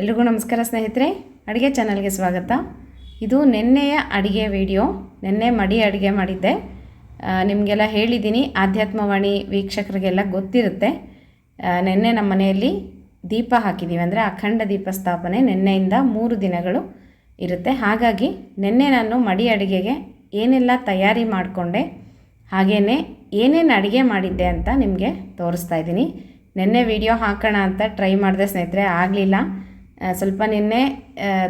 ಎಲ್ರಿಗೂ ನಮಸ್ಕಾರ ಸ್ನೇಹಿತರೆ, ಅಡುಗೆ ಚಾನಲ್ಗೆ ಸ್ವಾಗತ. ಇದು ನಿನ್ನೆಯ ಅಡುಗೆ ವಿಡಿಯೋ, ನಿನ್ನೆ ಮಡಿ ಅಡುಗೆ ಮಾಡಿದ್ದೆ. ನಿಮಗೆಲ್ಲ ಹೇಳಿದ್ದೀನಿ, ಆಧ್ಯಾತ್ಮವಾಣಿ ವೀಕ್ಷಕರಿಗೆಲ್ಲ ಗೊತ್ತಿರುತ್ತೆ. ನಿನ್ನೆ ನಮ್ಮ ಮನೆಯಲ್ಲಿ ದೀಪ ಹಾಕಿದ್ದೀವಿ ಅಂದರೆ ಅಖಂಡ ದೀಪ ಸ್ಥಾಪನೆ ನಿನ್ನೆಯಿಂದ ಮೂರು ದಿನಗಳು ಇರುತ್ತೆ. ಹಾಗಾಗಿ ನಿನ್ನೆ ನಾನು ಮಡಿ ಅಡುಗೆಗೆ ಏನೆಲ್ಲ ತಯಾರಿ ಮಾಡಿಕೊಂಡೆ ಹಾಗೇ ಏನೇನು ಅಡುಗೆ ಮಾಡಿದ್ದೆ ಅಂತ ನಿಮಗೆ ತೋರಿಸ್ತಾ ಇದ್ದೀನಿ. ನಿನ್ನೆ ವಿಡಿಯೋ ಹಾಕೋಣ ಅಂತ ಟ್ರೈ ಮಾಡಿದೆ ಸ್ನೇಹಿತರೆ, ಆಗಲಿಲ್ಲ. ಸ್ವಲ್ಪ ನಿನ್ನೆ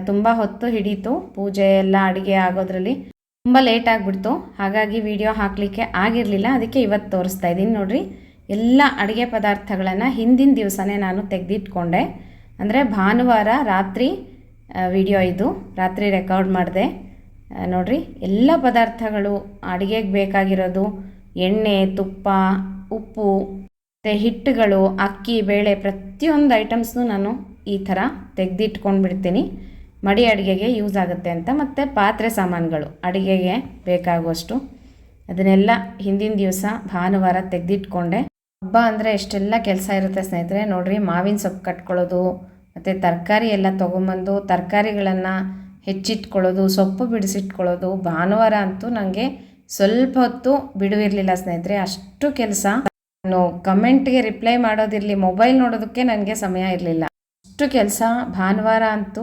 ತುಂಬ ಹೊತ್ತು ಹಿಡೀತು. ಪೂಜೆ ಎಲ್ಲ ಅಡುಗೆ ಆಗೋದ್ರಲ್ಲಿ ತುಂಬ ಲೇಟ್ ಆಗಿಬಿಡ್ತು. ಹಾಗಾಗಿ ವಿಡಿಯೋ ಹಾಕಲಿಕ್ಕೆ ಆಗಿರಲಿಲ್ಲ. ಅದಕ್ಕೆ ಇವತ್ತು ತೋರಿಸ್ತಾ ಇದ್ದೀನಿ ನೋಡಿರಿ. ಎಲ್ಲ ಅಡುಗೆ ಪದಾರ್ಥಗಳನ್ನು ಹಿಂದಿನ ದಿವಸನೇ ನಾನು ತೆಗೆದಿಟ್ಕೊಂಡೆ. ಅಂದರೆ ಭಾನುವಾರ ರಾತ್ರಿ ವಿಡಿಯೋ ಇದು. ರಾತ್ರಿ ರೆಕಾರ್ಡ್ ಮಾಡಿದೆ. ನೋಡಿರಿ. ಎಲ್ಲ ಪದಾರ್ಥಗಳು ಅಡುಗೆಗೆ ಬೇಕಾಗಿರೋದು ಎಣ್ಣೆ, ತುಪ್ಪ, ಉಪ್ಪು, ಮತ್ತು ಹಿಟ್ಟುಗಳು, ಅಕ್ಕಿ, ಬೇಳೆ ಪ್ರತಿಯೊಂದು ಐಟಮ್ಸ್ನು ನಾನು ಈ ಥರ ತೆಗೆದಿಟ್ಕೊಂಡು ಬಿಡ್ತೀನಿ ಮಡಿ ಅಡುಗೆಗೆ ಯೂಸ್ ಆಗುತ್ತೆ ಅಂತ. ಮತ್ತು ಪಾತ್ರೆ ಸಾಮಾನುಗಳು, ಅಡುಗೆಗೆ ಬೇಕಾಗುವಷ್ಟು. ಅದನ್ನೆಲ್ಲ ಹಿಂದಿನ ದಿವಸ ಭಾನುವಾರ ತೆಗೆದಿಟ್ಕೊಂಡೆ. ಹಬ್ಬ ಅಂದರೆ ಎಷ್ಟೆಲ್ಲ ಕೆಲಸ ಇರುತ್ತೆ ಸ್ನೇಹಿತರೆ, ನೋಡಿರಿ ಮಾವಿನ ಸೊಪ್ಪು ಕಟ್ಕೊಳ್ಳೋದು, ಮತ್ತು ತರಕಾರಿ ಎಲ್ಲ ತೊಗೊಂಬಂದು ತರಕಾರಿಗಳನ್ನು ಹೆಚ್ಚಿಟ್ಕೊಳ್ಳೋದು, ಸೊಪ್ಪು ಬಿಡಿಸಿಟ್ಕೊಳ್ಳೋದು. ಭಾನುವಾರ ಅಂತೂ ನನಗೆ ಸ್ವಲ್ಪ ಹೊತ್ತು ಬಿಡುವಿರಲಿಲ್ಲ ಸ್ನೇಹಿತರೆ, ಅಷ್ಟು ಕೆಲಸ. ನಾನು ಕಮೆಂಟ್ಗೆ ರಿಪ್ಲೈ ಮಾಡೋದಿರಲಿ ಮೊಬೈಲ್ ನೋಡೋದಕ್ಕೆ ನನಗೆ ಸಮಯ ಇರಲಿಲ್ಲ. ಅಷ್ಟು ಕೆಲಸ ಭಾನುವಾರ ಅಂತೂ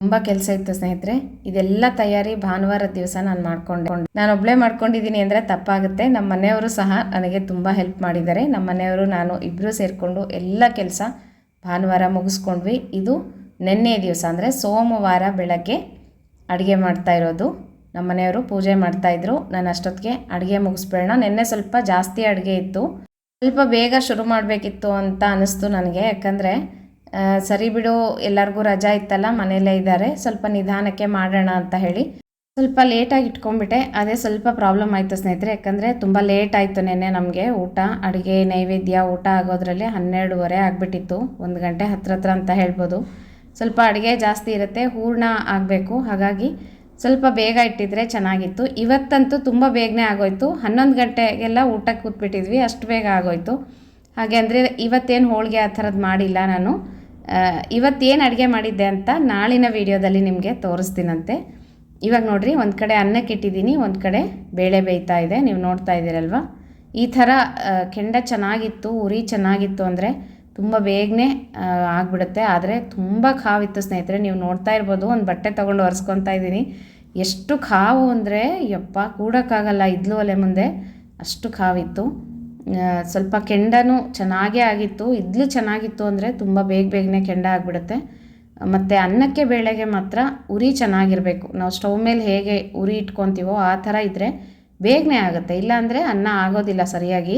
ತುಂಬ ಕೆಲಸ ಇತ್ತು ಸ್ನೇಹಿತರೆ. ಇದೆಲ್ಲ ತಯಾರಿ ಭಾನುವಾರದ ದಿವಸ ನಾನು ಮಾಡ್ಕೊಂಡೆ. ನಾನು ಒಬ್ಬಳೇ ಮಾಡ್ಕೊಂಡಿದ್ದೀನಿ ಅಂದರೆ ತಪ್ಪಾಗುತ್ತೆ. ನಮ್ಮ ಮನೆಯವರು ಸಹ ನನಗೆ ತುಂಬ ಹೆಲ್ಪ್ ಮಾಡಿದ್ದಾರೆ. ನಮ್ಮ ಮನೆಯವರು, ನಾನು ಇಬ್ಬರು ಸೇರಿಕೊಂಡು ಎಲ್ಲ ಕೆಲಸ ಭಾನುವಾರ ಮುಗಿಸ್ಕೊಂಡ್ವಿ. ಇದು ನಿನ್ನೆ ದಿವಸ ಅಂದರೆ ಸೋಮವಾರ ಬೆಳಗ್ಗೆ ಅಡುಗೆ ಮಾಡ್ತಾ ಇರೋದು. ನಮ್ಮ ಮನೆಯವರು ಪೂಜೆ ಮಾಡ್ತಾಯಿದ್ರು ನಾನು ಅಷ್ಟೊತ್ತಿಗೆ ಅಡುಗೆ ಮುಗಿಸ್ಬೇಡ. ನಿನ್ನೆ ಸ್ವಲ್ಪ ಜಾಸ್ತಿ ಅಡುಗೆ ಇತ್ತು. ಸ್ವಲ್ಪ ಬೇಗ ಶುರು ಮಾಡಬೇಕಿತ್ತು ಅಂತ ಅನ್ನಿಸ್ತು ನನಗೆ. ಯಾಕಂದರೆ ಸರಿ ಬಿಡು, ಎಲ್ಲರಿಗೂ ರಜಾ ಇತ್ತಲ್ಲ, ಮನೆಯಲ್ಲೇ ಇದ್ದಾರೆ, ಸ್ವಲ್ಪ ನಿಧಾನಕ್ಕೆ ಮಾಡೋಣ ಅಂತ ಹೇಳಿ. ಸ್ವಲ್ಪ ಲೇಟಾಗಿ ಇಟ್ಕೊಂಡ್ಬಿಟ್ಟೆ, ಅದೇ ಸ್ವಲ್ಪ ಪ್ರಾಬ್ಲಮ್ ಆಯಿತು ಸ್ನೇಹಿತರೆ, ಯಾಕಂದರೆ ತುಂಬ ಲೇಟ್ ಆಯಿತು ನೆನ್ನೆ ನಮಗೆ ಊಟ, ಅಡುಗೆ, ನೈವೇದ್ಯ, ಊಟ ಆಗೋದ್ರಲ್ಲಿ ಹನ್ನೆರಡುವರೆ ಆಗಿಬಿಟ್ಟಿತ್ತು, ಒಂದು ಗಂಟೆ ಹತ್ರ ಹತ್ರ ಅಂತ ಹೇಳ್ಬೋದು. ಸ್ವಲ್ಪ ಅಡುಗೆ ಜಾಸ್ತಿ ಇರುತ್ತೆ, ಹೂರ್ಣ ಆಗಬೇಕು, ಹಾಗಾಗಿ ಸ್ವಲ್ಪ ಬೇಗ ಇಟ್ಟಿದ್ರೆ ಚೆನ್ನಾಗಿತ್ತು. ಇವತ್ತಂತೂ ತುಂಬ ಬೇಗನೆ ಆಗೋಯ್ತು, ಹನ್ನೊಂದು ಗಂಟೆಗೆಲ್ಲ ಊಟಕ್ಕೆ ಕೂತ್ಬಿಟ್ಟಿದ್ವಿ, ಅಷ್ಟು ಬೇಗ ಆಗೋಯ್ತು. ಹಾಗೆ ಅಂದರೆ ಇವತ್ತೇನು ಹೋಳಿಗೆ ಆ ಥರದ್ದು ಮಾಡಿಲ್ಲ ನಾನು. ಇವತ್ತೇನು ಅಡುಗೆ ಮಾಡಿದ್ದೆ ಅಂತ ನಾಳಿನ ವೀಡಿಯೋದಲ್ಲಿ ನಿಮಗೆ ತೋರಿಸ್ತೀನಂತೆ. ಇವಾಗ ನೋಡಿರಿ ಒಂದು ಕಡೆ ಅನ್ನಕ್ಕೆ ಇಟ್ಟಿದ್ದೀನಿ ಒಂದು ಕಡೆ ಬೇಳೆ ಬೇಯ್ತಾ ಇದೆ. ನೀವು ನೋಡ್ತಾ ಇದ್ದೀರಲ್ವ? ಈ ಥರ ಕೆಂಡ ಚೆನ್ನಾಗಿತ್ತು ಉರಿ ಚೆನ್ನಾಗಿತ್ತು ಅಂದರೆ ತುಂಬ ಬೇಗನೆ ಆಗಿಬಿಡುತ್ತೆ. ಆದರೆ ತುಂಬ ಖಾವಿತ್ತು ಸ್ನೇಹಿತರೆ ನೀವು ನೋಡ್ತಾ ಇರ್ಬೋದು. ಒಂದು ಬಟ್ಟೆ ತೊಗೊಂಡು ಒರೆಸ್ಕೊತಾ ಇದ್ದೀನಿ. ಎಷ್ಟು ಖಾವು ಅಂದರೆ ಯಪ್ಪ ಕೂಡೋಕ್ಕಾಗಲ್ಲ. ಇದ್ಲು ಒಲೆ ಮುಂದೆ ಅಷ್ಟು ಖಾವಿತ್ತು. ಆ, ಸ್ವಲ್ಪ ಕೆಂಡನೂ ಚೆನ್ನಾಗೇ ಆಗಿತ್ತು. ಇದ್ಲು ಚೆನ್ನಾಗಿತ್ತು ಅಂದರೆ ತುಂಬ ಬೇಗ ಬೇಗನೆ ಕೆಂಡ ಆಗಿಬಿಡುತ್ತೆ. ಮತ್ತು ಅನ್ನಕ್ಕೆ ಬೇಳೆಗೆ ಮಾತ್ರ ಉರಿ ಚೆನ್ನಾಗಿರಬೇಕು. ನಾವು ಸ್ಟವ್ ಮೇಲೆ ಹೇಗೆ ಉರಿ ಇಟ್ಕೊತೀವೋ ಆ ಥರ ಇದ್ದರೆ ಬೇಗನೆ ಆಗುತ್ತೆ. ಇಲ್ಲಾಂದರೆ ಅನ್ನ ಆಗೋದಿಲ್ಲ ಸರಿಯಾಗಿ.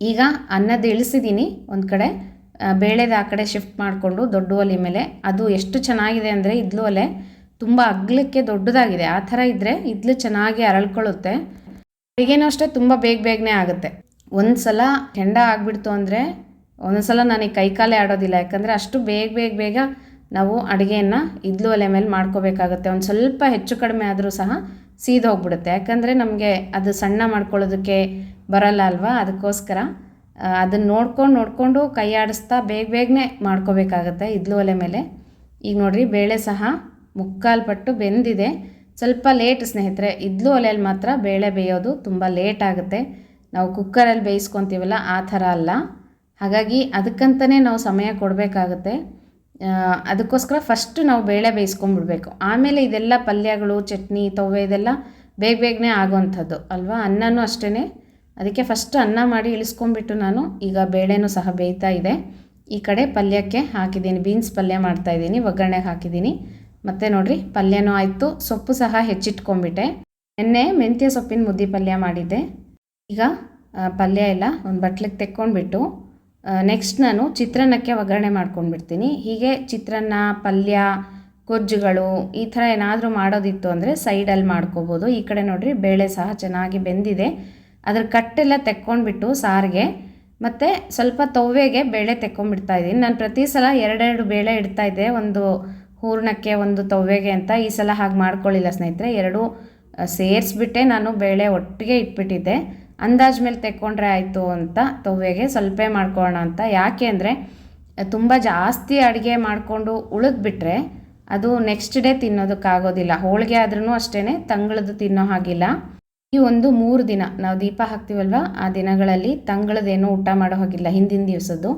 ಈಗ ಅನ್ನದ ಇಳಿಸಿದ್ದೀನಿ ಒಂದು ಕಡೆ ಬೇಳೆದ ಆ ಕಡೆ ಶಿಫ್ಟ್ ಮಾಡಿಕೊಂಡು ದೊಡ್ಡ ಒಲೆ ಮೇಲೆ. ಅದು ಎಷ್ಟು ಚೆನ್ನಾಗಿದೆ ಅಂದರೆ ಇದ್ಲು ಒಲೆ ತುಂಬ ಅಗ್ಲಕ್ಕೆ ದೊಡ್ಡದಾಗಿದೆ. ಆ ಥರ ಇದ್ದರೆ ಇದ್ಲು ಚೆನ್ನಾಗಿ ಅರಳ್ಕೊಳ್ಳುತ್ತೆ. ಅಡುಗೆನೂ ಅಷ್ಟೇ ತುಂಬ ಬೇಗ ಬೇಗನೆ ಆಗುತ್ತೆ. ಒಂದು ಸಲ ಕೆಂಡ ಆಗಿಬಿಡ್ತು ಅಂದರೆ ಒಂದೊಂದು ಸಲ ನನಗೆ ಕೈಕಾಲೇ ಆಡೋದಿಲ್ಲ. ಯಾಕಂದರೆ ಅಷ್ಟು ಬೇಗ ಬೇಗ ಬೇಗ ನಾವು ಅಡುಗೆಯನ್ನು ಇದ್ಲು ಒಲೆ ಮೇಲೆ ಮಾಡ್ಕೋಬೇಕಾಗುತ್ತೆ. ಒಂದು ಸ್ವಲ್ಪ ಹೆಚ್ಚು ಕಡಿಮೆ ಆದರೂ ಸಹ ಸೀದು ಹೋಗ್ಬಿಡುತ್ತೆ. ಯಾಕಂದರೆ ನಮಗೆ ಅದು ಸಣ್ಣ ಮಾಡ್ಕೊಳ್ಳೋದಕ್ಕೆ ಬರಲ್ಲ ಅಲ್ವಾ? ಅದಕ್ಕೋಸ್ಕರ ಅದನ್ನು ನೋಡ್ಕೊಂಡು ನೋಡಿಕೊಂಡು ಕೈ ಆಡಿಸ್ತಾ ಬೇಗ ಬೇಗನೆ ಮಾಡ್ಕೋಬೇಕಾಗತ್ತೆ ಇದ್ಲು ಒಲೆ ಮೇಲೆ. ಈಗ ನೋಡಿರಿ, ಬೇಳೆ ಸಹ ಮುಕ್ಕಾಲು ಪಟ್ಟು ಬೆಂದಿದೆ. ಸ್ವಲ್ಪ ಲೇಟ್ ಸ್ನೇಹಿತರೆ, ಇದ್ಲು ಒಲೆಯಲ್ಲಿ ಮಾತ್ರ ಬೇಳೆ ಬೇಯೋದು ತುಂಬ ಲೇಟ್ ಆಗುತ್ತೆ. ನಾವು ಕುಕ್ಕರಲ್ಲಿ ಬೇಯಿಸ್ಕೊತೀವಲ್ಲ, ಆ ಥರ ಅಲ್ಲ. ಹಾಗಾಗಿ ಅದಕ್ಕಂತಲೇ ನಾವು ಸಮಯ ಕೊಡಬೇಕಾಗುತ್ತೆ. ಅದಕ್ಕೋಸ್ಕರ ಫಸ್ಟ್ ನಾವು ಬೇಳೆ ಬೇಯಿಸ್ಕೊಂಡ್ಬಿಡ್ಬೇಕು ಆಮೇಲೆ ಇದೆಲ್ಲ ಪಲ್ಯಗಳು, ಚಟ್ನಿ, ತವ್ವೆ ಇದೆಲ್ಲ ಬೇಗ ಬೇಗನೆ ಆಗೋವಂಥದ್ದು ಅಲ್ವಾ? ಅನ್ನನೂ ಅಷ್ಟೇ ಅದಕ್ಕೆ ಫಸ್ಟ್ ಅನ್ನ ಮಾಡಿ ಇಳಿಸ್ಕೊಂಡ್ಬಿಟ್ಟು ನಾನು ಈಗ ಬೇಳೆನೂ ಸಹ ಬೇಯ್ತಾ ಇದೆ. ಈ ಕಡೆ ಪಲ್ಯಕ್ಕೆ ಹಾಕಿದ್ದೀನಿ ಬೀನ್ಸ್ ಪಲ್ಯ ಮಾಡ್ತಾಯಿದ್ದೀನಿ ಒಗ್ಗರಣೆಗೆ ಹಾಕಿದ್ದೀನಿ. ಮತ್ತು ನೋಡಿರಿ, ಪಲ್ಯನೂ ಆಯಿತು. ಸೊಪ್ಪು ಸಹ ಹೆಚ್ಚಿಟ್ಕೊಂಡ್ಬಿಟ್ಟೆ. ನಿನ್ನೆ ಮೆಂತ್ಯ ಸೊಪ್ಪಿನ ಮುದ್ದೆ ಪಲ್ಯ ಮಾಡಿದ್ದೆ. ಈಗ ಪಲ್ಯ ಎಲ್ಲ ಒಂದು ಬಟ್ಲಿಗೆ ತೆಕ್ಕೊಂಡ್ಬಿಟ್ಟು ನೆಕ್ಸ್ಟ್ ನಾನು ಚಿತ್ರಾನ್ನಕ್ಕೆ ಒಗ್ಗರಣೆ ಮಾಡ್ಕೊಂಡ್ಬಿಡ್ತೀನಿ. ಹೀಗೆ ಚಿತ್ರಾನ್ನ, ಪಲ್ಯ, ಗೊಜ್ಜುಗಳು ಈ ಥರ ಏನಾದರೂ ಮಾಡೋದಿತ್ತು ಅಂದರೆ ಸೈಡಲ್ಲಿ ಮಾಡ್ಕೋಬೋದು. ಈ ಕಡೆ ನೋಡಿರಿ ಬೇಳೆ ಸಹ ಚೆನ್ನಾಗಿ ಬೆಂದಿದೆ. ಅದ್ರ ಕಟ್ಟೆಲ್ಲ ತೆಕ್ಕೊಂಡ್ಬಿಟ್ಟು ಸಾರಿಗೆ. ಮತ್ತು ಸ್ವಲ್ಪ ತೊವ್ವೆಗೆ ಬೇಳೆ ತೆಕ್ಕೊಂಡ್ಬಿಡ್ತಾ ಇದ್ದೀನಿ. ನಾನು ಪ್ರತಿ ಸಲ ಎರಡೆರಡು ಬೇಳೆ ಇಡ್ತಾ ಇದ್ದೆ. ಒಂದು ಹೂರ್ಣಕ್ಕೆ ಒಂದು ತವ್ವೆಗೆ ಅಂತ ಈ ಸಲ ಹಾಗೆ ಮಾಡ್ಕೊಳ್ಳಿಲ್ಲ ಸ್ನೇಹಿತರೆ. ಎರಡು ಸೇರಿಸ್ಬಿಟ್ಟೆ ನಾನು ಬೇಳೆ ಒಟ್ಟಿಗೆ ಇಟ್ಬಿಟ್ಟಿದ್ದೆ. ಅಂದಾಜ್ ಮೇಲೆ ತೆಕ್ಕೊಂಡ್ರೆ ಆಯಿತು ಅಂತ ತವ್ವೆಗೆ ಸ್ವಲ್ಪ ಮಾಡ್ಕೊಳ್ಳೋಣ ಅಂತ. ಯಾಕೆ ಅಂದರೆ ತುಂಬ ಜಾಸ್ತಿ ಅಡುಗೆ ಮಾಡಿಕೊಂಡು ಉಳಿದ್ಬಿಟ್ರೆ ಅದು ನೆಕ್ಸ್ಟ್ ಡೇ ತಿನ್ನೋದಕ್ಕಾಗೋದಿಲ್ಲ. ಹೋಳಿಗೆ ಆದ್ರೂ ಅಷ್ಟೇ ತಂಗಳದ್ದು ತಿನ್ನೋ ಹಾಗಿಲ್ಲ. ಈ ಒಂದು ಮೂರು ದಿನ, ನಾವು ದೀಪ ಹಾಕ್ತೀವಲ್ವ, ಆ ದಿನಗಳಲ್ಲಿ ತಂಗಳದೇನೂ ಊಟ ಮಾಡೋ ಹಾಗಿಲ್ಲ ಹಿಂದಿನ ದಿವಸದ್ದು.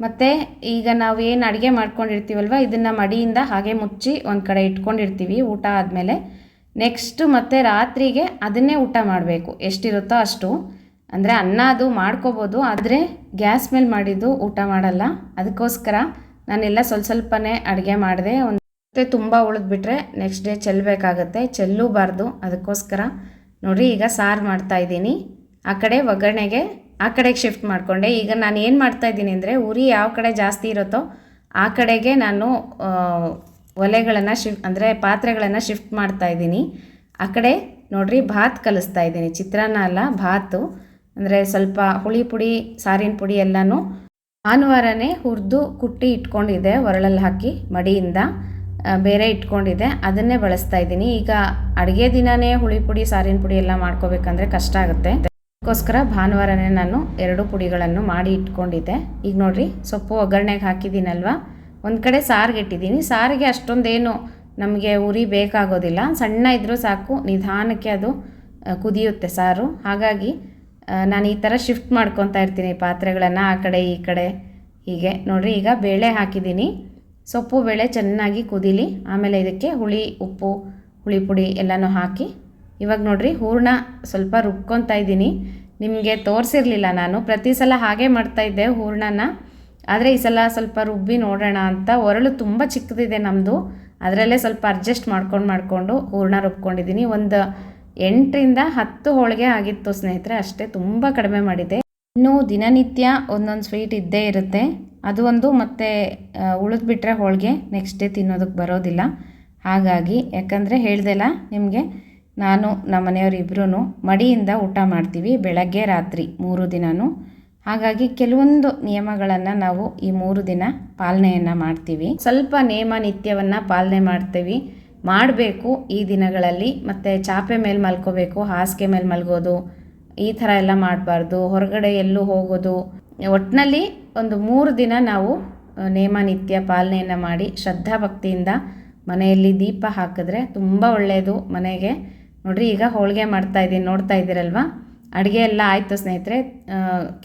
ಮತ್ತು ಈಗ ನಾವು ಏನು ಅಡುಗೆ ಮಾಡ್ಕೊಂಡಿರ್ತೀವಲ್ವ, ಇದನ್ನು ಮಡಿಯಿಂದ ಹಾಗೆ ಮುಚ್ಚಿ ಒಂದು ಕಡೆ ಇಟ್ಕೊಂಡಿರ್ತೀವಿ, ಊಟ ಆದಮೇಲೆ. ನೆಕ್ಸ್ಟು ಮತ್ತು ರಾತ್ರಿಗೆ ಅದನ್ನೇ ಊಟ ಮಾಡಬೇಕು, ಎಷ್ಟಿರುತ್ತೋ ಅಷ್ಟು. ಅಂದರೆ ಅನ್ನ ಅದು ಮಾಡ್ಕೋಬೋದು, ಆದರೆ ಗ್ಯಾಸ್ ಮೇಲೆ ಮಾಡಿದ್ದು ಊಟ ಮಾಡಲ್ಲ. ಅದಕ್ಕೋಸ್ಕರ ನಾನೆಲ್ಲ ಸ್ವಲ್ಪ ಸ್ವಲ್ಪನೇ ಅಡುಗೆ ಮಾಡಿದೆ, ಒಂದು ಮತ್ತೆ ತುಂಬ ಉಳಿದ್ಬಿಟ್ರೆ ನೆಕ್ಸ್ಟ್ ಡೇ ಚೆಲ್ಲಬೇಕಾಗತ್ತೆ ಚೆಲ್ಲೂಬಾರ್ದು. ಅದಕ್ಕೋಸ್ಕರ ನೋಡಿ ಈಗ ಸಾರು ಮಾಡ್ತಾ ಇದ್ದೀನಿ. ಆ ಕಡೆ ಒಗ್ಗರಣೆಗೆ ಆ ಕಡೆಗೆ ಶಿಫ್ಟ್ ಮಾಡಿಕೊಂಡೆ. ಈಗ ನಾನು ಏನು ಮಾಡ್ತಾ ಇದ್ದೀನಿ ಅಂದರೆ ಉರಿ ಯಾವ ಕಡೆ ಜಾಸ್ತಿ ಇರುತ್ತೋ ಆ ಕಡೆಗೆ ನಾನು ಒಲೆಗಳನ್ನು ಶಿಫ್ಟ್ ಅಂದರೆ ಪಾತ್ರೆಗಳನ್ನು ಶಿಫ್ಟ್ ಮಾಡ್ತಾ ಇದ್ದೀನಿ. ಆ ಕಡೆ ನೋಡ್ರಿ ಭಾತ್ ಕಲಿಸ್ತಾ ಇದ್ದೀನಿ. ಚಿತ್ರಾನ್ನ ಅಲ್ಲ, ಭಾತು. ಅಂದರೆ ಸ್ವಲ್ಪ ಹುಳಿ ಪುಡಿ, ಸಾರಿನ ಪುಡಿ ಎಲ್ಲನೂ ಭಾನುವಾರನೇ ಹುರಿದು ಕುಟ್ಟಿ ಇಟ್ಕೊಂಡಿದ್ದೆ ಒರಳಲ್ಲಿ ಹಾಕಿ ಮಡಿಯಿಂದ. ಬೇರೆ ಇಟ್ಕೊಂಡಿದ್ದೆ. ಅದನ್ನೇ ಬಳಸ್ತಾ ಇದ್ದೀನಿ. ಈಗ ಅಡುಗೆ ದಿನವೇ ಹುಳಿ ಪುಡಿ, ಸಾರಿನ ಪುಡಿ ಎಲ್ಲ ಮಾಡ್ಕೋಬೇಕಂದ್ರೆ ಕಷ್ಟ ಆಗುತ್ತೆ. ಅದಕ್ಕೋಸ್ಕರ ಭಾನುವಾರನೇ ನಾನು ಎರಡು ಪುಡಿಗಳನ್ನು ಮಾಡಿ ಇಟ್ಕೊಂಡಿದ್ದೆ. ಈಗ ನೋಡಿರಿ, ಸೊಪ್ಪು ಒಗ್ಗರಣೆಗೆ ಹಾಕಿದ್ದೀನಲ್ವ? ಒಂದು ಕಡೆ ಸಾರಿಗೆ ಇಟ್ಟಿದ್ದೀನಿ. ಸಾರಿಗೆ ಅಷ್ಟೊಂದೇನು ನಮಗೆ ಉರಿ ಬೇಕಾಗೋದಿಲ್ಲ. ಸಣ್ಣ ಇದ್ದರೂ ಸಾಕು, ನಿಧಾನಕ್ಕೆ ಅದು ಕುದಿಯುತ್ತೆ ಸಾರು. ಹಾಗಾಗಿ ನಾನು ಈ ಥರ ಶಿಫ್ಟ್ ಮಾಡ್ಕೊತಾ ಇರ್ತೀನಿ ಪಾತ್ರೆಗಳನ್ನು ಆ ಕಡೆ, ಈ ಕಡೆ, ಹೀಗೆ. ನೋಡಿರಿ, ಈಗ ಬೇಳೆ ಹಾಕಿದ್ದೀನಿ. ಸೊಪ್ಪು, ಬೇಳೆ ಚೆನ್ನಾಗಿ ಕುದೀಲಿ. ಆಮೇಲೆ ಇದಕ್ಕೆ ಹುಳಿ, ಉಪ್ಪು, ಹುಳಿ ಪುಡಿ ಎಲ್ಲನೂ ಹಾಕಿ ಇವಾಗ ನೋಡಿರಿ, ಹೂರ್ಣ ಸ್ವಲ್ಪ ರುಬ್ಕೊತಾ ಇದ್ದೀನಿ. ನಿಮಗೆ ತೋರಿಸಿರ್ಲಿಲ್ಲ ನಾನು. ಪ್ರತಿ ಸಲ ಹಾಗೆ ಮಾಡ್ತಾಯಿದ್ದೆ ಹೂರ್ಣನ. ಆದರೆ ಈ ಸಲ ಸ್ವಲ್ಪ ರುಬ್ಬಿ ನೋಡೋಣ ಅಂತ. ಒರಳು ತುಂಬ ಚಿಕ್ಕದಿದೆ ನಮ್ಮದು ಅದರಲ್ಲೇ ಸ್ವಲ್ಪ ಅಡ್ಜಸ್ಟ್ ಮಾಡ್ಕೊಂಡು ಮಾಡಿಕೊಂಡು ಹೂರ್ಣ ರುಬ್ಕೊಂಡಿದ್ದೀನಿ. ಒಂದು ಎಂಟರಿಂದ ಹತ್ತು ಹೋಳಿಗೆ ಆಗಿತ್ತು ಸ್ನೇಹಿತರೆ, ಅಷ್ಟೇ ತುಂಬ ಕಡಿಮೆ ಮಾಡಿದೆ ಇನ್ನು ದಿನನಿತ್ಯ ಒಂದೊಂದು ಸ್ವೀಟ್ ಇದ್ದೇ ಇರುತ್ತೆ. ಅದು ಒಂದು ಮತ್ತೆ ಉಳಿದ್ಬಿಟ್ರೆ ಹೋಳಿಗೆ ನೆಕ್ಸ್ಟ್ ಡೇ ತಿನ್ನೋದಕ್ಕೆ ಬರೋದಿಲ್ಲ. ಹಾಗಾಗಿ, ಯಾಕಂದರೆ ಹೇಳ್ದೆಲ್ಲ ನಿಮಗೆ ನಾನು, ನಮ್ಮ ಮನೆಯವರಿಬ್ಬರೂ ಮಡಿಯಿಂದ ಊಟ ಮಾಡ್ತೀವಿ ಬೆಳಗ್ಗೆ ರಾತ್ರಿ ಮೂರು ದಿನವೂ ಹಾಗಾಗಿ ಕೆಲವೊಂದು ನಿಯಮಗಳನ್ನು ನಾವು ಈ ಮೂರು ದಿನ ಪಾಲನೆಯನ್ನು ಮಾಡ್ತೀವಿ. ಸ್ವಲ್ಪ ನಿಯಮ ನಿತ್ಯವನ್ನು ಪಾಲನೆ ಮಾಡ್ತೀವಿ. ಮಾಡಬೇಕು ಈ ದಿನಗಳಲ್ಲಿ, ಮತ್ತು ಚಾಪೆ ಮೇಲೆ ಮಲ್ಕೋಬೇಕು, ಹಾಸಿಗೆ ಮೇಲೆ ಮಲ್ಗೋದು, ಈ ಥರ ಎಲ್ಲ ಮಾಡಬಾರ್ದು, ಹೊರಗಡೆ ಎಲ್ಲೂ ಹೋಗೋದು. ಒಟ್ಟಿನಲ್ಲಿ ಒಂದು ಮೂರು ದಿನ ನಾವು ನೇಮ ನಿತ್ಯ ಪಾಲನೆಯನ್ನು ಮಾಡಿ ಶ್ರದ್ಧಾ ಭಕ್ತಿಯಿಂದ ಮನೆಯಲ್ಲಿ ದೀಪ ಹಾಕಿದ್ರೆ ತುಂಬ ಒಳ್ಳೆಯದು ಮನೆಗೆ. ನೋಡ್ರಿ, ಈಗ ಹೋಳಿಗೆ ಮಾಡ್ತಾ ಇದ್ದೀನಿ ನೋಡ್ತಾ ಇದ್ದೀರಲ್ವಾ? ಅಡುಗೆ ಎಲ್ಲ ಆಯಿತು ಸ್ನೇಹಿತರೆ.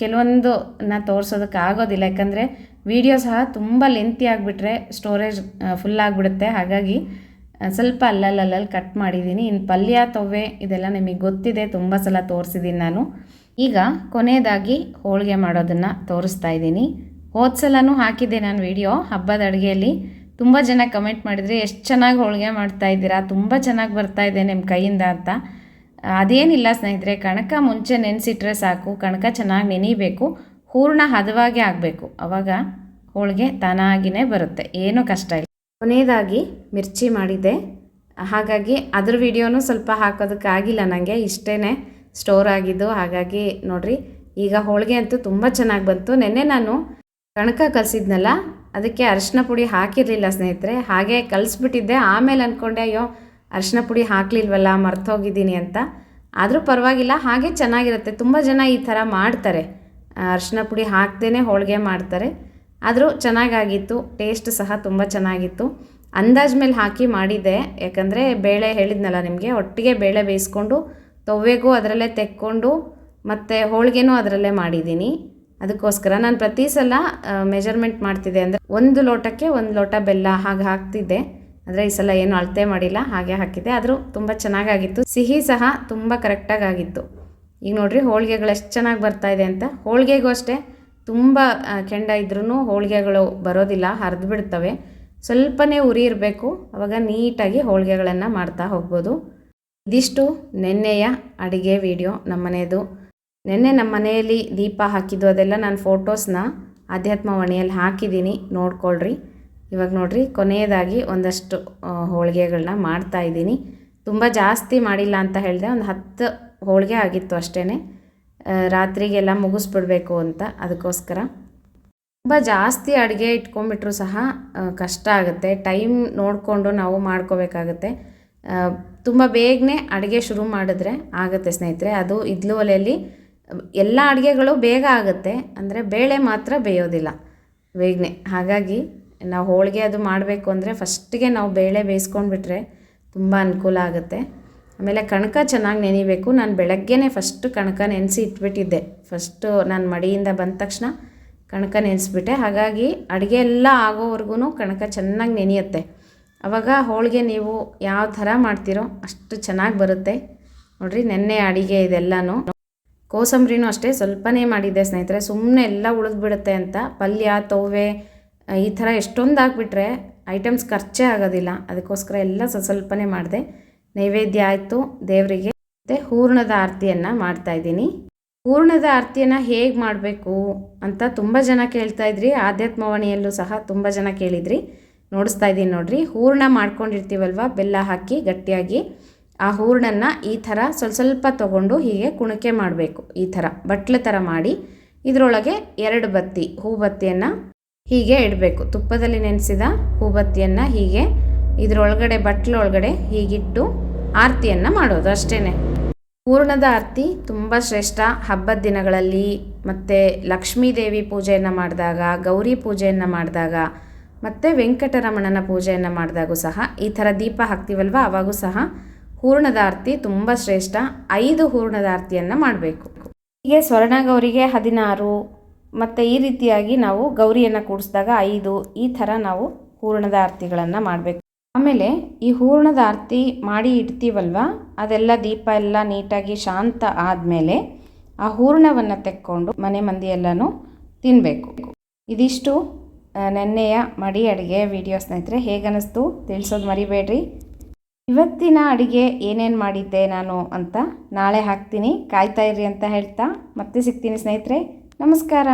ಕೆಲವೊಂದು ನಾ ತೋರಿಸೋದಕ್ಕೆ ಆಗೋದಿಲ್ಲ, ಯಾಕಂದರೆ ವಿಡಿಯೋ ಸಹ ತುಂಬ ಲೆಂತಿ ಆಗಿಬಿಟ್ರೆ ಸ್ಟೋರೇಜ್ ಫುಲ್ ಆಗಿಬಿಡುತ್ತೆ. ಹಾಗಾಗಿ ಸ್ವಲ್ಪ ಅಲ್ಲಲ್ಲಲ್ಲಿ ಕಟ್ ಮಾಡಿದ್ದೀನಿ ಇನ್ನು ಪಲ್ಯ ತೊವೆ ಇದೆಲ್ಲ ನಿಮಗೆ ಗೊತ್ತಿದೆ, ತುಂಬ ಸಲ ತೋರಿಸಿದ್ದೀನಿ ನಾನು. ಈಗ ಕೊನೆಯದಾಗಿ ಹೋಳಿಗೆ ಮಾಡೋದನ್ನು ತೋರಿಸ್ತಾ ಇದ್ದೀನಿ ಹೋದ ಸಲನೂ ಹಾಕಿದ್ದೆ ನಾನು ವಿಡಿಯೋ ಹಬ್ಬದ ಅಡುಗೆಯಲ್ಲಿ. ತುಂಬ ಜನ ಕಮೆಂಟ್ ಮಾಡಿದರೆ, ಎಷ್ಟು ಚೆನ್ನಾಗಿ ಹೋಳಿಗೆ ಮಾಡ್ತಾ ಇದ್ದೀರಾ? ತುಂಬ ಚೆನ್ನಾಗಿ ಬರ್ತಾ ಇದೆ ನಿಮ್ಮ ಕೈಯಿಂದ ಅಂತ. ಅದೇನಿಲ್ಲ ಸ್ನೇಹಿತರೆ, ಕಣಕ ಮುಂಚೆ ನೆನೆಸಿಟ್ರೆ ಸಾಕು, ಕಣಕ ಚೆನ್ನಾಗಿ ನೆನೀಬೇಕು, ಹೂರ್ಣ ಹದವಾಗಿ ಆಗಬೇಕು. ಆವಾಗ ಹೋಳಿಗೆ ತಾನಾಗಿನೇ ಬರುತ್ತೆ, ಏನೂ ಕಷ್ಟ ಇಲ್ಲ. ಕೊನೆಯದಾಗಿ ಮಿರ್ಚಿ ಮಾಡಿದ್ದೆ. ಹಾಗಾಗಿ ಅದ್ರ ವಿಡಿಯೋನೂ ಸ್ವಲ್ಪ ಹಾಕೋದಕ್ಕಾಗಿಲ್ಲ ನನಗೆ ಇಷ್ಟೇ ಸ್ಟೋರ್ ಆಗಿದ್ದು. ಹಾಗಾಗಿ ನೋಡಿರಿ, ಈಗ ಹೋಳಿಗೆ ಅಂತೂ ತುಂಬ ಚೆನ್ನಾಗಿ ಬಂತು. ನೆನ್ನೆ ನಾನು ಕಣಕ ಕಲಸಿದ್ನಲ್ಲ ಅದಕ್ಕೆ ಅರಿಶಿನ ಪುಡಿ ಹಾಕಿರಲಿಲ್ಲ ಸ್ನೇಹಿತರೆ, ಹಾಗೆ ಕಲಿಸ್ಬಿಟ್ಟಿದ್ದೆ. ಆಮೇಲೆ ಅಂದ್ಕೊಂಡೆ ಅಯ್ಯೋ, ಅರಿಶಿನ ಪುಡಿ ಹಾಕಲಿಲ್ವಲ್ಲ, ಮರ್ತೋಗಿದ್ದೀನಿ ಅಂತ. ಆದರೂ ಪರವಾಗಿಲ್ಲ, ಹಾಗೆ ಚೆನ್ನಾಗಿರುತ್ತೆ. ತುಂಬ ಜನ ಈ ಥರ ಮಾಡ್ತಾರೆ. ಅರಿಶಿನ ಪುಡಿ ಹಾಕ್ದೇ ಹೋಳಿಗೆ ಮಾಡ್ತಾರೆ. ಆದರೂ ಚೆನ್ನಾಗಾಗಿತ್ತು, ಟೇಸ್ಟ್ ಸಹ ತುಂಬ ಚೆನ್ನಾಗಿತ್ತು. ಅಂದಾಜ್ ಮೇಲೆ ಹಾಕಿ ಮಾಡಿದ್ದೆ. ಯಾಕಂದರೆ ಬೇಳೆ ಹೇಳಿದ್ನಲ್ಲ ನಿಮಗೆ, ಒಟ್ಟಿಗೆ ಬೇಳೆ ಬೇಯಿಸ್ಕೊಂಡು, ತೊವ್ವೆಗೂ ಅದರಲ್ಲೇ ತೆಕ್ಕೊಂಡು, ಮತ್ತು ಹೋಳಿಗೆನೂ ಅದರಲ್ಲೇ ಮಾಡಿದ್ದೀನಿ. ಅದಕ್ಕೋಸ್ಕರ ನಾನು ಪ್ರತಿ ಸಲ ಮೆಜರ್ಮೆಂಟ್ ಮಾಡ್ತಿದ್ದೆ. ಅಂದರೆ ಒಂದು ಲೋಟಕ್ಕೆ ಒಂದು ಲೋಟ ಬೆಲ್ಲ ಹಾಗೆ ಹಾಕ್ತಿದ್ದೆ. ಆದರೆ ಈ ಸಲ ಏನು ಅಳತೆ ಮಾಡಿಲ್ಲ, ಹಾಗೆ ಹಾಕಿದ್ದೆ. ಆದರೂ ತುಂಬ ಚೆನ್ನಾಗಾಗಿತ್ತು. ಸಿಹಿ ಸಹ ತುಂಬ ಕರೆಕ್ಟಾಗಿ ಆಗಿತ್ತು ಈಗ ನೋಡಿರಿ, ಹೋಳಿಗೆಗಳು ಎಷ್ಟು ಚೆನ್ನಾಗಿ ಬರ್ತಾ ಇದೆ ಅಂತ. ಹೋಳಿಗೆಗೂ ಅಷ್ಟೇ ತುಂಬ ಕೆಂಡ ಇದ್ರೂ ಹೋಳಿಗೆಗಳು ಬರೋದಿಲ್ಲ, ಹರಿದು ಬಿಡ್ತವೆ. ಸ್ವಲ್ಪನೇ ಉರಿ ಇರಬೇಕು. ಅವಾಗ ನೀಟಾಗಿ ಹೋಳಿಗೆಗಳನ್ನು ಮಾಡ್ತಾ ಹೋಗ್ಬೋದು. ಇದಿಷ್ಟು ನೆನ್ನೆಯ ಅಡುಗೆ ವಿಡಿಯೋ ನಮ್ಮನೆಯದು ನೆನ್ನೆ ನಮ್ಮ ಮನೆಯಲ್ಲಿ ದೀಪ ಹಾಕಿದ್ದು ಅದೆಲ್ಲ ನಾನು ಫೋಟೋಸ್ನ ಆಧ್ಯಾತ್ಮವಾಣಿಯಲ್ಲಿ ಹಾಕಿದ್ದೀನಿ, ನೋಡ್ಕೊಳ್ರಿ. ಇವಾಗ ನೋಡಿರಿ, ಕೊನೆಯದಾಗಿ ಒಂದಷ್ಟು ಹೋಳಿಗೆಗಳನ್ನ ಮಾಡ್ತಾ ಇದ್ದೀನಿ. ತುಂಬ ಜಾಸ್ತಿ ಮಾಡಿಲ್ಲ ಅಂತ ಹೇಳಿದೆ, ಒಂದು ಹತ್ತು ಹೋಳಿಗೆ ಆಗಿತ್ತು ಅಷ್ಟೇ ರಾತ್ರಿಗೆಲ್ಲ ಮುಗಿಸ್ಬಿಡ್ಬೇಕು ಅಂತ ಅದಕ್ಕೋಸ್ಕರ. ತುಂಬ ಜಾಸ್ತಿ ಅಡುಗೆ ಇಟ್ಕೊಂಡ್ಬಿಟ್ರು ಸಹ ಕಷ್ಟ ಆಗುತ್ತೆ. ಟೈಮ್ ನೋಡಿಕೊಂಡು ನಾವು ಮಾಡ್ಕೋಬೇಕಾಗತ್ತೆ. ತುಂಬ ಬೇಗನೆ ಅಡುಗೆ ಶುರು ಮಾಡಿದ್ರೆ ಆಗುತ್ತೆ ಸ್ನೇಹಿತರೆ. ಅದು ಇದ್ಲು ಒಲೆಯಲ್ಲಿ ಎಲ್ಲ ಅಡುಗೆಗಳು ಬೇಗ ಆಗುತ್ತೆ. ಅಂದರೆ ಬೇಳೆ ಮಾತ್ರ ಬೇಯೋದಿಲ್ಲ. ಬೇಗನೆ. ಹಾಗಾಗಿ ನಾವು ಹೋಳಿಗೆ ಅದು ಮಾಡಬೇಕು ಅಂದರೆ ಫಸ್ಟಿಗೆ ನಾವು ಬೇಳೆ ಬೇಯಿಸ್ಕೊಂಡ್ಬಿಟ್ರೆ ತುಂಬ ಅನುಕೂಲ ಆಗುತ್ತೆ. ಆಮೇಲೆ ಕಣಕ ಚೆನ್ನಾಗಿ ನೆನಿಬೇಕು. ನಾನು ಬೆಳಗ್ಗೆನೇ ಫಸ್ಟು ಕಣಕ ನೆನೆಸಿ ಇಟ್ಬಿಟ್ಟಿದ್ದೆ. ಫಸ್ಟು ನಾನು ಮಡಿಯಿಂದ ಬಂದ ತಕ್ಷಣ ಕಣಕ ನೆನೆಸ್ಬಿಟ್ಟೆ. ಹಾಗಾಗಿ ಅಡುಗೆ ಎಲ್ಲ ಆಗೋವರೆಗೂ ಕಣಕ ಚೆನ್ನಾಗಿ ನೆನೆಯುತ್ತೆ. ಆವಾಗ ಹೋಳಿಗೆ ನೀವು ಯಾವ ಥರ ಮಾಡ್ತೀರೋ ಅಷ್ಟು ಚೆನ್ನಾಗಿ ಬರುತ್ತೆ. ನೋಡಿರಿ, ನೆನ್ನೆ ಅಡುಗೆ ಇದೆಲ್ಲನೂ. ಕೋಸಂಬರಿನೂ ಅಷ್ಟೇ ಸ್ವಲ್ಪನೇ ಮಾಡಿದ್ದೆ ಸ್ನೇಹಿತರೆ. ಸುಮ್ಮನೆ ಎಲ್ಲ ಉಳಿದ್ಬಿಡುತ್ತೆ ಅಂತ. ಪಲ್ಯ ತೋವೆ ಈ ಥರ ಎಷ್ಟೊಂದು ಹಾಕ್ಬಿಟ್ರೆ ಐಟಮ್ಸ್ ಖರ್ಚೇ ಆಗೋದಿಲ್ಲ. ಅದಕ್ಕೋಸ್ಕರ ಎಲ್ಲ ಸ್ವಲ್ಪ ಸ್ವಲ್ಪನೇ ಮಾಡಿದೆ. ನೈವೇದ್ಯ ಆಯಿತು. ದೇವರಿಗೆ ಮತ್ತು ಹೂರ್ಣದ ಆರತಿಯನ್ನು ಮಾಡ್ತಾಯಿದ್ದೀನಿ ಹೂರ್ಣದ ಆರತಿಯನ್ನು ಹೇಗೆ ಮಾಡಬೇಕು ಅಂತ ತುಂಬ ಜನ ಕೇಳ್ತಾ ಇದ್ರಿ. ಆಧ್ಯಾತ್ಮವಾಣಿಯಲ್ಲೂ ಸಹ ತುಂಬ ಜನ ಕೇಳಿದ್ರಿ. ನೋಡಿಸ್ತಾ ಇದ್ದೀನಿ ನೋಡಿರಿ. ಹೂರ್ಣ ಮಾಡ್ಕೊಂಡಿರ್ತೀವಲ್ವ? ಬೆಲ್ಲ ಹಾಕಿ ಗಟ್ಟಿಯಾಗಿ. ಆ ಹೂರ್ಣನ್ನು ಈ ಥರ ಸ್ವಲ್ಪ ಸ್ವಲ್ಪ ತಗೊಂಡು ಹೀಗೆ ಕುಣಿಕೆ ಮಾಡಬೇಕು, ಈ ಥರ ಬಟ್ಲು ಥರ ಮಾಡಿ. ಇದರೊಳಗೆ ಎರಡು ಬತ್ತಿ ಹೂಬತ್ತಿಯನ್ನು ಹೀಗೆ ಇಡಬೇಕು. ತುಪ್ಪದಲ್ಲಿ ನೆನೆಸಿದ ಹೂಬತ್ತಿಯನ್ನು ಹೀಗೆ ಇದರೊಳಗಡೆ, ಬಟ್ಲೊಳಗಡೆ ಹೀಗಿಟ್ಟು ಆರತಿಯನ್ನು ಮಾಡೋದು ಅಷ್ಟೇ ಹೂರ್ಣದ ಆರತಿ ತುಂಬ ಶ್ರೇಷ್ಠ. ಹಬ್ಬದ ದಿನಗಳಲ್ಲಿ ಮತ್ತು ಲಕ್ಷ್ಮೀ ದೇವಿ ಪೂಜೆಯನ್ನು ಮಾಡಿದಾಗ, ಗೌರಿ ಪೂಜೆಯನ್ನು ಮಾಡಿದಾಗ, ಮತ್ತು ವೆಂಕಟರಮಣನ ಪೂಜೆಯನ್ನು ಮಾಡಿದಾಗೂ ಸಹ ಈ ಥರ ದೀಪ ಹಾಕ್ತೀವಲ್ವ? ಅವಾಗೂ ಸಹ ಹೂರ್ಣದ ಆರತಿ ತುಂಬ ಶ್ರೇಷ್ಠ. ಐದು ಹೂರ್ಣದ ಆರತಿಯನ್ನು ಮಾಡಬೇಕು. ಹೀಗೆ ಸ್ವರ್ಣ ಗೌರಿಗೆ ಹದಿನಾರು, ಮತ್ತು ಈ ರೀತಿಯಾಗಿ ನಾವು ಗೌರಿಯನ್ನು ಕೂಡಿಸಿದಾಗ ಐದು, ಈ ಥರ ನಾವು ಹೂರ್ಣದ ಆರತಿಗಳನ್ನು ಮಾಡಬೇಕು. ಆಮೇಲೆ ಈ ಹೂರ್ಣದ ಆರತಿ ಮಾಡಿ ಇಡ್ತೀವಲ್ವ? ಅದೆಲ್ಲ ದೀಪ ಎಲ್ಲ ನೀಟಾಗಿ ಶಾಂತ ಆದಮೇಲೆ ಆ ಹೂರ್ಣವನ್ನು ತೆಕ್ಕೊಂಡು ಮನೆ ಮಂದಿ ಎಲ್ಲನೂ ತಿನ್ನಬೇಕು ಇದಿಷ್ಟು ನೆನ್ನೆಯ ಮಡಿ ಅಡುಗೆ ವಿಡಿಯೋ ಸ್ನೇಹಿತರೆ. ಹೇಗನ್ನಿಸ್ತು? ತಿಳಿಸೋದು ಮರಿಬೇಡ್ರಿ. ಇವತ್ತಿನ ಅಡುಗೆ ಏನೇನು ಮಾಡಿದ್ದೆ ನಾನು ಅಂತ ನಾಳೆ ಹಾಕ್ತೀನಿ. ಕಾಯ್ತಾ ಇರ್ರಿ ಅಂತ ಹೇಳ್ತಾ ಮತ್ತೆ ಸಿಗ್ತೀನಿ ಸ್ನೇಹಿತರೆ. ನಮಸ್ಕಾರ.